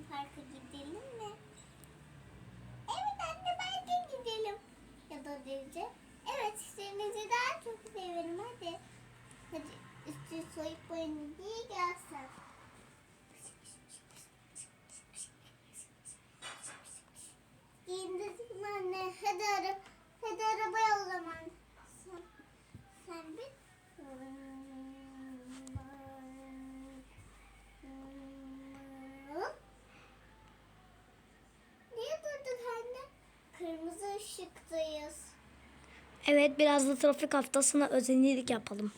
Luna Park'a gidelim mi? Evet anne bence gidelim. Ya da denize. Evet denizi daha çok severim hadi. Hadi üstü soyup boyunu giy gelsen. Giyindirdik mi anne? Hadi ara, hadi arabaya o zaman. Sen, sen bir. Niye durduk anne? Kırmızı ışıktayız. Evet biraz da trafik haftasına özenlilik yapalım.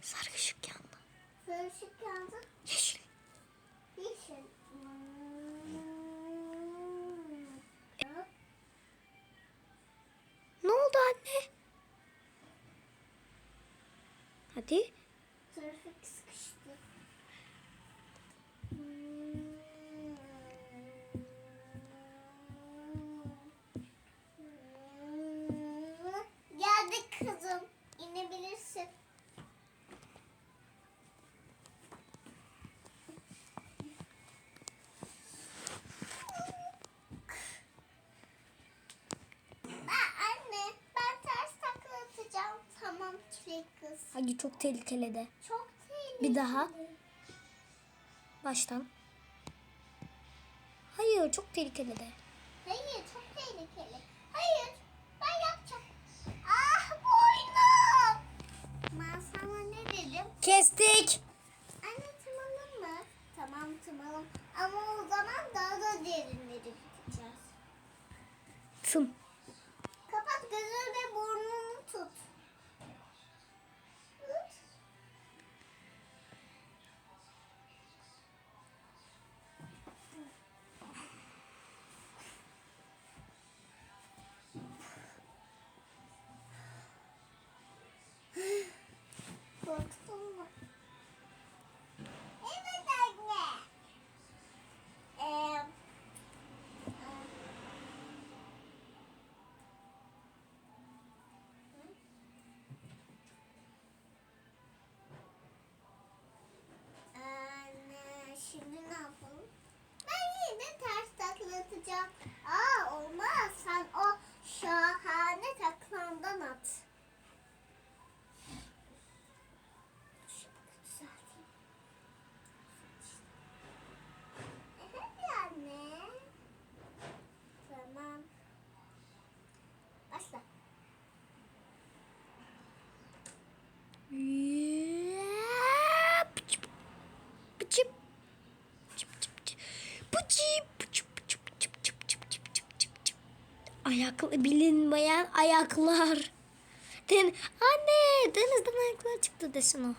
Sarı ışık yandı. Sarı ışık yandı. Yeşil. Yeşil. Ne oldu anne? Hadi. Trafik sıkıştı. Geldik Kız. Hadi çok tehlikeli de. Çok tehlikeli. Bir daha. Baştan. Hayır çok tehlikeli de. Hayır çok tehlikeli. Hayır ben yapacağım. Ah boynum. Ben sana ne dedim? Kestik. Anne tırmalım mı? Tamam tırmalım. Ama o zaman daha da derinleri gideceğiz. Tım. Pıçıp. Çıp çıp çıp. Pıçıp, pıçıp, pıçıp, pıçıp, pıçıp, pıçıp. Ayaklı bilinmeyen ayaklar. Den Anne denizden ayaklar çıktı desin o. Anne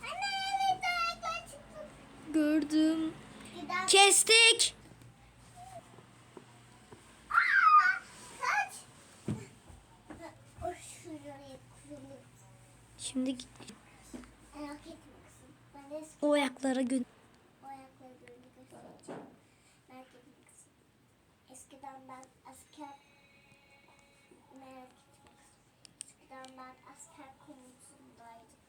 evet ayaklar çıktı. Gördüm. Gider. Kestik. Şimdi o ayaklara gün. o ayakları böyle göstereceğim. Merak etme kızım. Eskiden ben asker... Merak etme kızım. Eskiden ben asker konusundaydım.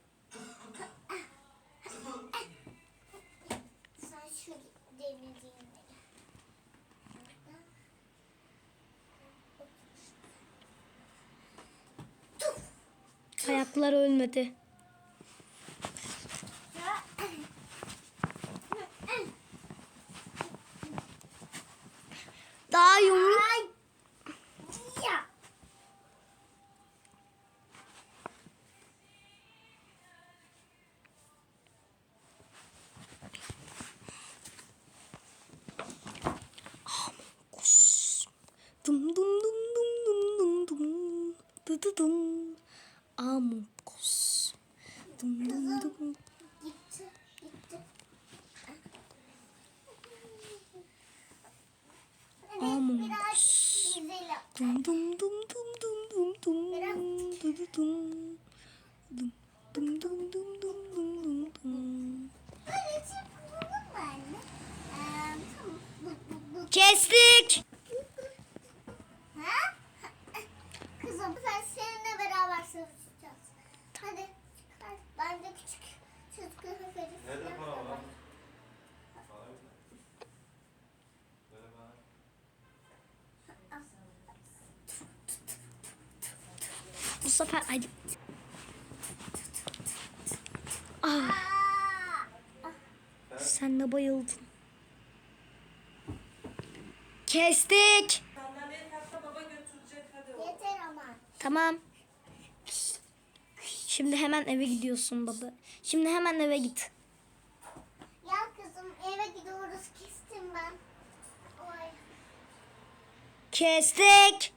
Sen şu denediğinde. Ayaklar ölmedi. Daha yumruk. Ay. Ya. Dum dum dum dum dum dum dum. Dı dı dum. Amokos. Dum dum dum. Gitti. Gitti. Hadi Among biraz Dum dum dum dum dum dum dum. Dum. Dum dum dum dum dum dum dum dum. Ee, bu, bu. Kestik. Ha? Kızım sen seninle beraber savaşacağız. Hadi. Ben de küçük çocuklara veririz. Nerede para var? Para yok. Nerede sefer hadi. Ah, sen de bayıldın. Kestik. Tamam. Şimdi hemen eve gidiyorsun baba. Şimdi hemen eve git. Ya kızım eve gidiyoruz kestim ben. Oy. Kestik.